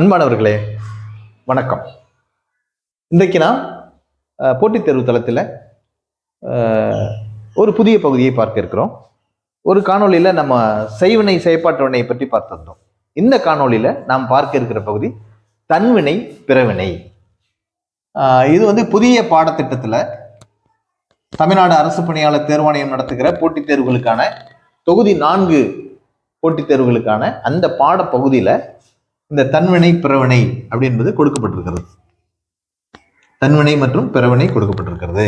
அன்பானவர்களே வணக்கம். இன்றைக்கு நாம் போட்டித் தேர்வு தளத்தில் ஒரு புதிய பகுதியை பார்க்க இருக்கிறோம். ஒரு காணொளியில் நம்ம செய்வினை செயற்பாட்டுவினை பற்றி பார்த்துருந்தோம் இந்த காணொளியில் நாம் பார்க்க இருக்கிற பகுதி தன்வினை பிறவினை. இது வந்து புதிய பாடத்திட்டத்தில் தமிழ்நாடு அரசு பணியாளர் தேர்வாணையம் நடத்துகிற போட்டித் தேர்வுகளுக்கான தொகுதி நான்கு போட்டித் தேர்வுகளுக்கான அந்த பாடப்பகுதியில் இந்த தன்வினை பிறவினை அப்படி என்பது கொடுக்கப்பட்டிருக்கிறது. தன்வினை மற்றும் பிறவினை கொடுக்கப்பட்டிருக்கிறது.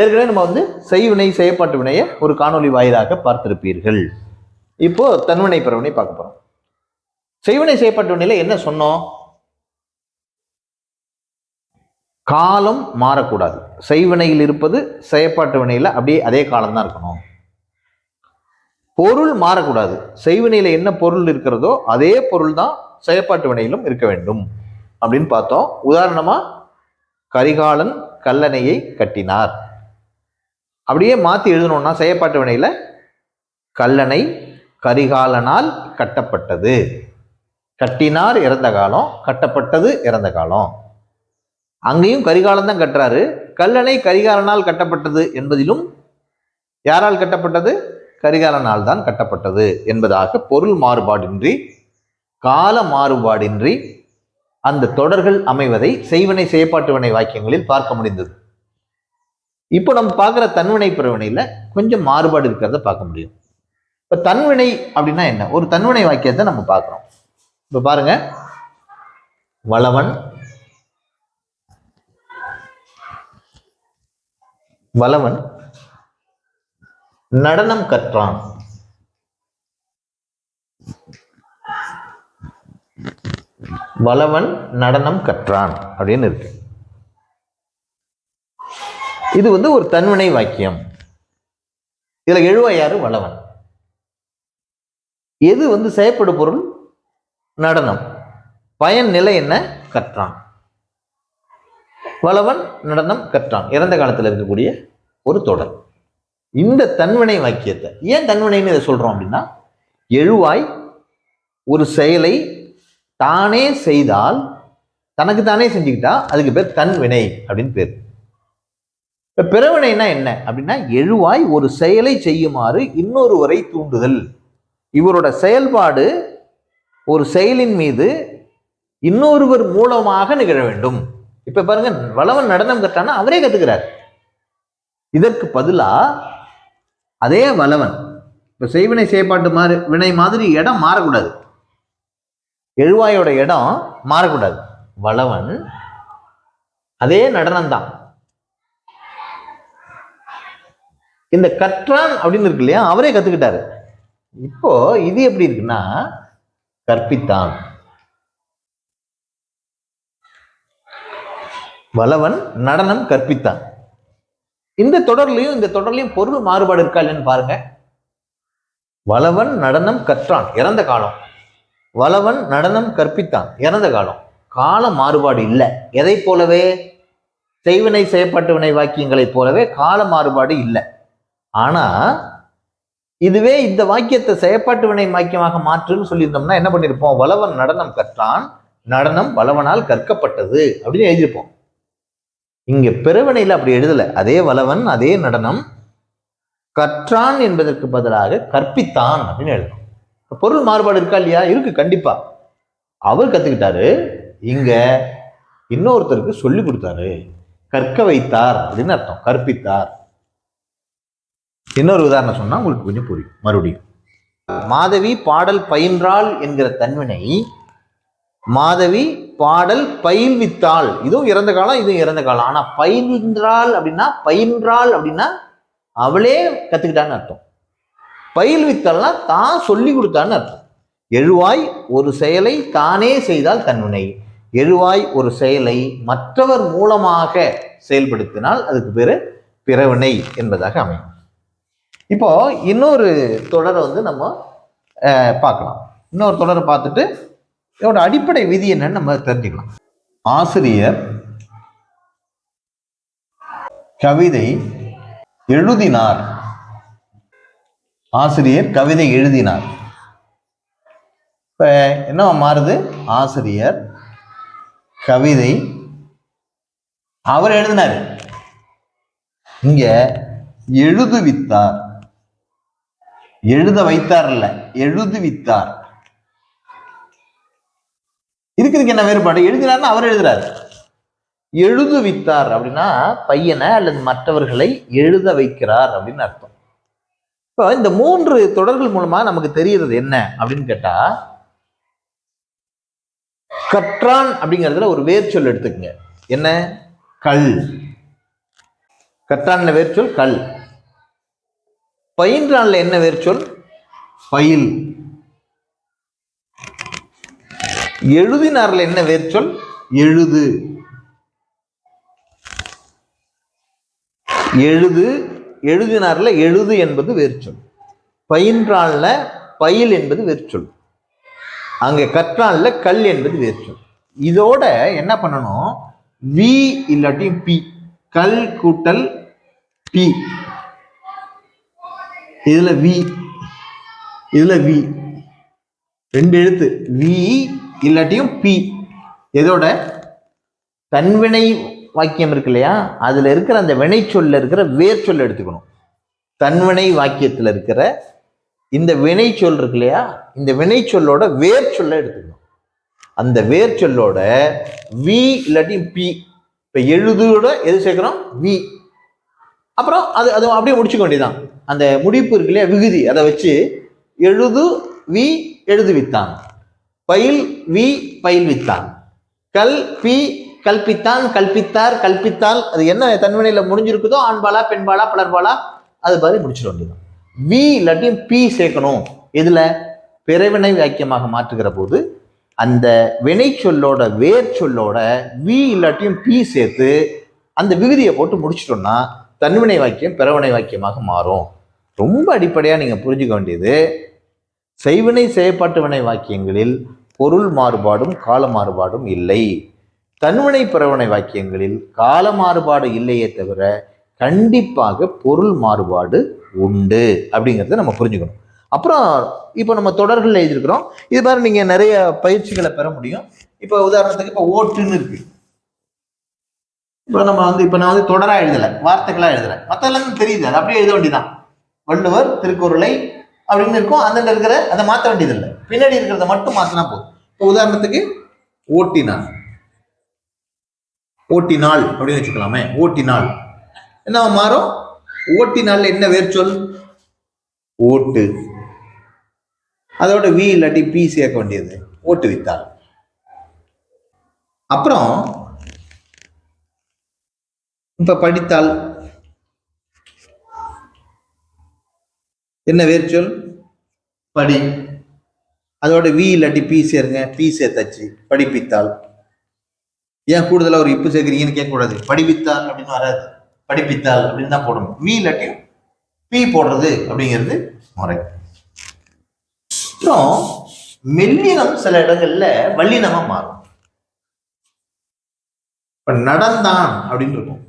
ஏற்கனவே நம்ம வந்து செய்வினை செயற்பாட்டு வினையை ஒரு காணொளி வாயிலாக பார்த்திருப்பீர்கள். இப்போ தன்வினை பிறவினை பார்க்க போறோம். செய்வினை செயற்பாட்டு வினையில என்ன சொன்னோம்? காலம் மாறக்கூடாது. செய்வினையில் இருப்பது செயற்பாட்டு வினையில அப்படியே அதே காலம் தான் இருக்கணும். பொருள் மாறக்கூடாது. செய்வினையில் என்ன பொருள் இருக்கிறதோ அதே பொருள் தான் செயற்பாட்டு வினையிலும் இருக்க வேண்டும். அப்படின்னு பார்த்தோம். உதாரணமாக கரிகாலன் கல்லணையை கட்டினார். அப்படியே மாற்றி எழுதணும்னா செயற்பாட்டு வினையில் கல்லணை கரிகாலனால் கட்டப்பட்டது. கட்டினார் இறந்த காலம் கட்டப்பட்டது இறந்த காலம். அங்கேயும் கரிகாலன் தான் கட்டுறாரு. கல்லணை கரிகாலனால் கட்டப்பட்டது என்பதிலும் யாரால் கட்டப்பட்டது? கரிகாலனால் தான் கட்டப்பட்டது என்பதாக பொருள் மாறுபாடின்றி கால மாறுபாடின்றி அந்த தொடர்கள் அமைவதை செய்வினை செயற்பாட்டு வினை வாக்கியங்களில் பார்க்க முடிந்தது. இப்போ நம்ம பார்க்குற தன்வினை பிறவினையில் கொஞ்சம் மாறுபாடு இருக்கிறத பார்க்க முடியும். இப்போ தன்வினை அப்படின்னா என்ன? ஒரு தன்வினை வாக்கியத்தை நம்ம பார்க்குறோம். இப்போ பாருங்க. வளவன் வளவன் நடனம் கற்றான். வளவன் நடனம் கற்றான் அப்படின்னு இருக்கு. இது வந்து ஒரு தன்வினை வாக்கியம். இதுல எழுவையாறு வளவன். எது வந்து செயற்படு பொருள்? நடனம். பயன் நிலை என்ன? கற்றான். வளவன் நடனம் கற்றான். இறந்த காலத்தில் இருக்கக்கூடிய ஒரு தொடர். இந்த தன்வினை வாக்கியத்தை ஏன் தன்வினைன்னு இதை சொல்றோம் அப்படின்னா எழுவாய் ஒரு செயலை தானே செய்தால் தனக்கு தானே செஞ்சுக்கிட்டா அதுக்கு பேர் தன்வினை அப்படின்னு பேர். இப்ப பிறவினைனா என்ன அப்படின்னா எழுவாய் ஒரு செயலை செய்யுமாறு இன்னொருவரை தூண்டுதல். இவரோட செயல்பாடு ஒரு செயலின் மீது இன்னொருவர் மூலமாக நிகழ வேண்டும். இப்ப பாருங்க வளவன் நடனம் கட்டானா அவரே கத்துக்கிறார். இதற்கு பதிலா அதே வளவன் இப்போ செய்வினை செயற்பாட்டு மாதிரி வினை மாதிரி இடம் மாறக்கூடாது. எழுவாயோட இடம் மாறக்கூடாது. வளவன் அதே நடனம் தான் இந்த கற்றான் அப்படின்னு இருக்கு இல்லையா அவரே கத்துக்கிட்டாரு. இப்போ இது எப்படி இருக்குன்னா கற்பித்தான். வளவன் நடனம் கற்பித்தான். இந்த தொடர்லையும் இந்த தொடர்லையும் பொருள் மாறுபாடு இருக்கா இல்லைன்னு பாருங்க. வளவன் நடனம் கற்றான் இறந்த காலம். வளவன் நடனம் கற்பித்தான் இறந்த காலம். கால மாறுபாடு இல்லை. எதை போலவே? செய்வினை செயற்பாட்டு வினை வாக்கியங்களைப் போலவே கால மாறுபாடு இல்லை. ஆனா இதுவே இந்த வாக்கியத்தை செயற்பாட்டு வினை வாக்கியமாக மாற்றுன்னு சொல்லியிருந்தோம்னா என்ன பண்ணியிருப்போம் வளவன் நடனம் கற்றான் நடனம் வளவனால் கற்கப்பட்டது அப்படின்னு எழுதியிருப்போம். இங்க பெருவனையில் அப்படி எழுதல. அதே வளவன் அதே நடனம் கற்றான் என்பதற்கு பதிலாக கற்பித்தான் அப்படின்னு எழுதணும். பொருள் மாறுபாடு இருக்கா இல்லையா? இருக்கு கண்டிப்பா. அவர் கத்துக்கிட்டாரு. இங்க இன்னொருத்தருக்கு சொல்லி கொடுத்தாரு. கற்க வைத்தார் அப்படின்னு அர்த்தம். கற்பித்தார். இன்னொரு உதாரணம் சொன்னா உங்களுக்கு கொஞ்சம் புரியும் மறுபடியும். மாதவி பாடல் பயின்றாள் என்கிற தன்வினை மாதவி பாடல் பயில்வித்தாள் இதுவும் இறந்த காலம் இதுவும் இறந்த காலம். ஆனால் பயில்கின்றாள் அப்படின்னா பயின்றாள் அப்படின்னா அவளே கற்றுக்கிட்டான்னு அர்த்தம். பயில்வித்தாள்னா தான் சொல்லி கொடுத்தான்னு அர்த்தம். எழுவாய் ஒரு செயலை தானே செய்தால் தன்வினை எழுவாய் ஒரு செயலை மற்றவர் மூலமாக செயல்படுத்தினால் அதுக்கு பேர் பிறவினை என்பதாக அமையும். இப்போ இன்னொரு தொடரை வந்து நம்ம பார்க்கலாம். இன்னொரு தொடரை பார்த்துட்டு இதோட அடிப்படை விதி என்னன்னு நம்ம தெரிஞ்சுக்கலாம். ஆசிரியர் கவிதை எழுதினார். ஆசிரியர் கவிதை எழுதினார். இப்போ என்ன மாறுது? ஆசிரியர் கவிதை அவர் எழுதினாரு. இங்க எழுதுவித்தார். எழுத வைத்தார் இல்ல எழுதுவித்தார். இருக்கிறதுக்கு என்ன வேறுபாடு? எழுதினார்னா அவர் எழுதுறாரு. எழுதுவித்தார் அப்படின்னா பையனை அல்லது மற்றவர்களை எழுத வைக்கிறார் அப்படின்னு அர்த்தம். இப்போ இந்த மூன்று தொடர்கள் மூலமா நமக்கு தெரியறது என்ன அப்படின்னு கேட்டா கற்றான் அப்படிங்கிறதுல ஒரு வேர்ச்சொல் எடுத்துக்கங்க. என்ன? கல். கற்றான்ல வேர்ச்சொல்? கல். பயின்றான்ல என்ன வேர்ச்சொல்? பயில். எழுதினார்ல என்ன வேர்ச்சொல் எழுது. எழுது எழுதினார்ல எழுது என்பது வேர்ச்சொல் பயின்றான்ல பயில் என்பது வேர்ச்சொல் அங்கே கற்றான்ல கல் என்பது வேர்ச்சொல் இதோட என்ன பண்ணணும்? வி இல்லாட்டி பி கல் கூட்டல் பி இதுல வி இதுல வி ரெண்டு எழுத்து. வி இல்லாட்டியும் பி எதோட தன்வினை வாக்கியம் இருக்கு இல்லையா? அதில் இருக்கிற அந்த வினைச்சொல்ல இருக்கிற வேர் சொல்ல எடுத்துக்கணும். தன்வினை வாக்கியத்தில் இருக்கிற இந்த வினைச்சொல் இருக்கு இல்லையா? இந்த வினைச்சொல்லோட வேர் சொல்ல எடுத்துக்கணும். அந்த வேர் சொல்லோட வி இல்லாட்டி பி இப்போ எழுதோட எது சேர்க்குறோம்? வி அப்புறம் அது அது அப்படியே முடிச்சுக்க வேண்டியதுதான். அந்த முடிப்பு இருக்கு இல்லையா? விகுதி. அதை வச்சு எழுது வி எழுது வித்தான் பயில் வி பயில்வித்தான். கல் பி கல்பித்தான் கல்பித்தார் கல்பித்தால் அது என்ன தன்வினையில முடிஞ்சிருக்குதோ ஆண்பாலா பெண்பாலா பலர்பாலா அது மாதிரி முடிச்சிட வேண்டியதுதான். வி இல்லாட்டியும் பி சேர்க்கணும். இதுல பிறவினை வாக்கியமாக மாற்றுகிற போது அந்த வினை சொல்லோட வேர் சொல்லோட வி இல்லாட்டியும் பி சேர்த்து அந்த விகுதியை போட்டு முடிச்சிட்டோம்னா தன்வினை வாக்கியம் பிறவினை வாக்கியமாக மாறும். ரொம்ப அடிப்படையாக நீங்கள் புரிஞ்சுக்க வேண்டியது செய்வினை செயற்பாட்டு வினை வாக்கியங்களில் பொருள் மாறுபாடும் கால மாறுபாடும் இல்லை. தன்வினை பிறவனை வாக்கியங்களில் கால மாறுபாடு இல்லையே தவிர கண்டிப்பாக பொருள் மாறுபாடு உண்டு அப்படிங்கிறத நம்ம புரிஞ்சுக்கணும். அப்புறம் இப்போ நம்ம தொடர்கள் எழுதியிருக்கிறோம். இது மாதிரி நீங்கள் நிறைய பயிற்சிகளை பெற முடியும். இப்போ உதாரணத்துக்கு இப்போ ஓட்டுன்னு இருக்கு. இப்போ நம்ம வந்து இப்போ நான் வந்து தொடராக எழுதலை வார்த்தைகளா எழுதுறேன் மற்றெல்லாம் தெரியுது அது அப்படியே எழுத வேண்டியதான் வள்ளுவர் திருக்குறளை அப்படின்னு இருக்கும். அந்த இருக்கிற அதை மாற்ற வேண்டியதில்லை. பின்னாடி இருக்கிறத மட்டும் மாற்றினா போதும். இப்போ உதாரணத்துக்கு ஓட்டினான் ஓட்டினாள் அப்படின்னு வச்சுக்கலாமே. ஓட்டினாள் என்ன மாறும்? ஓட்டினால் என்ன வேர்ச்சொல்? ஓட்டு. அதோட வி இல்லாட்டி பி சேர்க்க வேண்டியது. ஓட்டு வித்தாள் அப்புறம் இப்ப படித்தால் என்ன வேர்ச்சொல் படி. அதோட வி இல்லாட்டி பி சேருங்க. பி சேர்த்தாச்சு. படிப்பித்தால் ஏன் கூடுதலா ஒரு இப்பு சேர்க்குறீங்கன்னு கேட்கக்கூடாது. படிப்பித்தால் அப்படின்னு வராது. படிப்பித்தால் அப்படின்னு தான் போடணும். வி இல்லாட்டி பி போடுறது அப்படிங்கிறது முறை. அப்புறம் மெல்லினம் சில இடங்கள்ல வல்லினமா மாறும். இப்ப நடந்தான் அப்படின்னு இருக்கும்.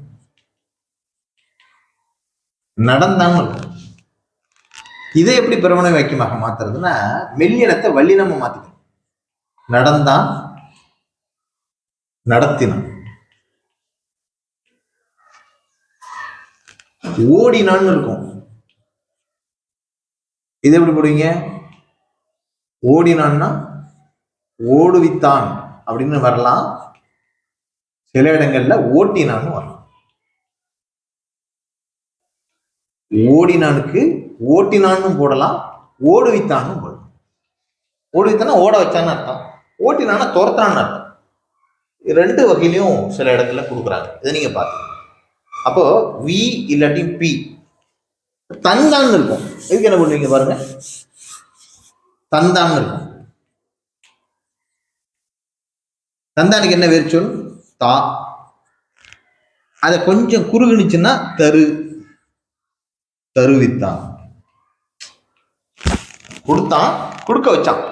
நடந்தான் இருக்கும். இதை எப்படி பிரமண வாக்கியமாக மாத்துறதுன்னா மெல்லினத்தை வல்லினமா மாத்திக்கணும். நடந்தான் நடத்தினான். ஓடினான்னு இருக்கும். இது எப்படி போடுவீங்க? ஓடினான்னா ஓடுவித்தான் அப்படின்னு வரலாம். சில இடங்கள்ல ஓட்டினான்னு வரலாம். ஓடினானுக்கு ஓட்டினான்னு போடலாம் ஓடு வைத்தான்னு போடலாம். ஓடு ஓடுவித்தானா ஓட வச்சான்னு அர்த்தம். ஓட்டினான்னா துரத்தான்னு அர்த்தம். இது ரெண்டு வகையிலையும் சில இடத்துல கொடுக்குறாங்க. இதை நீங்க பார்த்து அப்போ வி இல்லாட்டி பி. தந்தான்னு இருக்கும். இதுக்கு என்ன பண்ணுவீங்க பாருங்க. தந்தான்னு இருக்கும். தந்தானுக்கு என்ன வேர்ச்சொல் தா. அதை கொஞ்சம் குறுகுனுச்சுன்னா தரு. தருவித்தான். கொடுத்தான் கொடுக்க வச்சான்.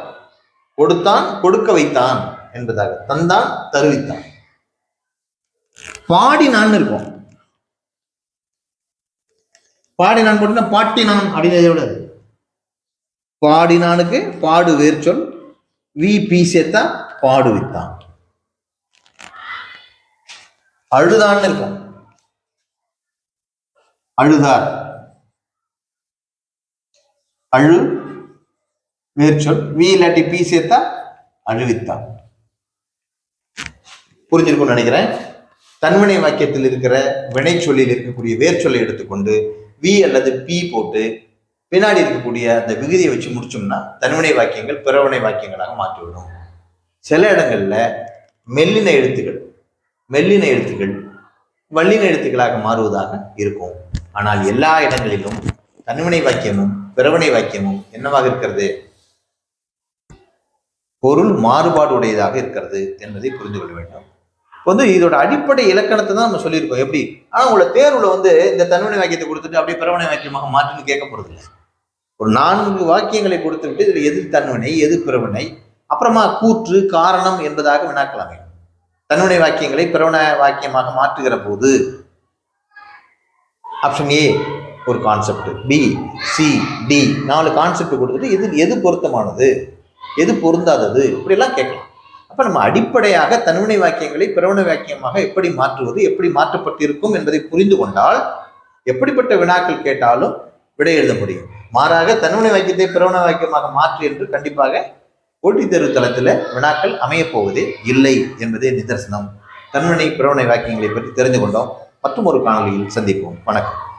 கொடுத்தான் கொடுக்க வைத்தான் என்பதாக தந்தான் தருவித்தான். பாடினான்னு இருக்கும். பாடினான் போட்டுனா பாட்டினான் அப்படின்னு எழுத விடாது? பாடினானுக்கு பாடு வேர்ச்சொல் வி பி சேர்த்தா பாடுவித்தான் அழுதான்னு இருக்கும். அழுதார். அழு வேர்ச்சொல் வி இல்லாட்டி பி சேர்த்தா அழுவித்தான் புரிஞ்சிருக்கும்னு நினைக்கிறேன். தன்வினை வாக்கியத்தில் இருக்கிற வினைச்சொல்லில் இருக்கக்கூடிய வேர்ச்சொல்லை எடுத்துக்கொண்டு வி அல்லது பி போட்டு பின்னாடி இருக்கக்கூடிய அந்த விகுதியை வச்சு முடிச்சோம்னா தன்வினை வாக்கியங்கள் பிறவினை வாக்கியங்களாக மாற்றிவிடும். சில இடங்கள்ல மெல்லின எழுத்துக்கள் மெல்லின எழுத்துக்கள் வல்லின எழுத்துக்களாக மாறுவதாக இருக்கும். ஆனால் எல்லா இடங்களிலும் தன்வினை வாக்கியமும் பிறவினை வாக்கியமும் என்னவாக இருக்கிறது? பொருள் மாறுபாடு உடையதாக இருக்கிறது என்பதை புரிந்து கொள்ள வேண்டும். வந்து இதோட அடிப்படை இலக்கணத்தை தான் நம்ம சொல்லியிருக்கோம். எப்படி? ஆனால் உங்களை தேர்வுல வந்து இந்த தன்வினை வாக்கியத்தை கொடுத்துட்டு அப்படியே பிறவினை வாக்கியமாக மாற்றுன்னு கேட்க போறது இல்லை ஒரு நான்கு வாக்கியங்களை கொடுத்து விட்டு இதில் எது தன்வினை எது பிறவினை அப்புறமா கூற்று காரணம் என்பதாக வினாக்கலாமே. தன்வினை வாக்கியங்களை பிறவன வாக்கியமாக மாற்றுகிற போது ஆப்ஷன் ஏ ஒரு கான்செப்ட். பி சி டி நாலு கான்செப்ட் கொடுத்துட்டு இதில் எது பொருத்தமானது? எது பொருந்தாதது? இப்படிலாம் கேட்கலாம். அப்போ நம்ம அடிப்படையாக தன்வினை வாக்கியங்களை பிரவண வாக்கியமாக எப்படி மாற்றுவது எப்படி மாற்றப்பட்டிருக்கும் என்பதை புரிந்து கொண்டால் எப்படிப்பட்ட வினாக்கள் கேட்டாலும் விடை எழுத முடியும். மாறாக தன்வினை வாக்கியத்தை பிரவண வாக்கியமாக மாற்று என்று கண்டிப்பாக போட்டித் தேர்வு தளத்தில் வினாக்கள் அமையப்போவது இல்லை என்பதே நிதர்சனம். தன்வினை பிறவனை வாக்கியங்களை பற்றி தெரிந்து கொண்டோம். மற்றும் ஒரு காணொலியில் சந்திப்போம். வணக்கம்.